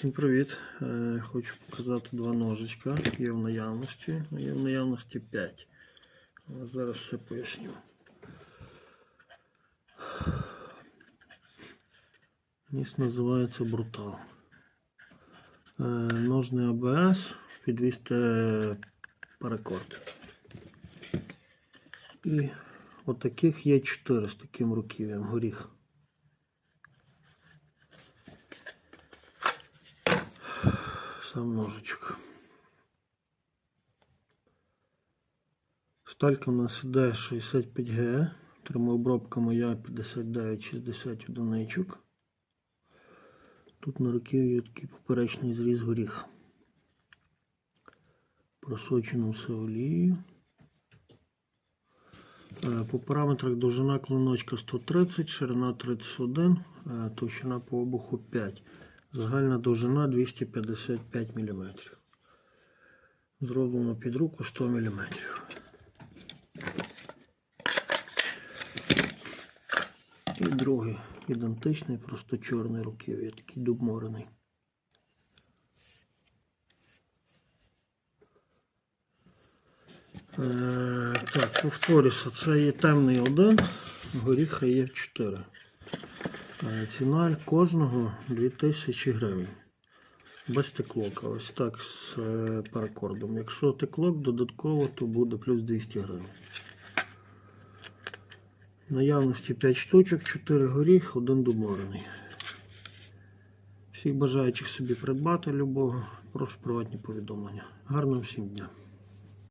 Всім привіт! Е, Хочу показати два ножичка. Є в наявності. Ну, Є в наявності 5. Зараз все поясню. Ніж називається Брутал. Е, Ножний АБС, підвісти паракорд. І отаких є 4 з таким руків'ям горіх. Сам ножичок. Сталька у нас іде 65Г, термообробка моя 59-60 одиничок. Тут на руків'ї такий поперечний зріз горіх. Просочено все олією. Е, По параметрах довжина клиночка 130, ширина 31, е, товщина по обуху 5. Загальна довжина 255 мм. Зроблено під руку 100 мм. І другий ідентичний, просто чорний руків'я, такий дубморений. Е, так, повторюся, це є темний один, горіха є 4. Ціна кожного 2000 гривень. Без теклока. Ось так з е, паракордом. Якщо теклок додатково, то буде плюс 200 гривень. Наявності 5 штучок, 4 горіх, 1 доморений. Всіх бажаючих собі придбати любого, прошу приватні повідомлення. Гарного всім дня!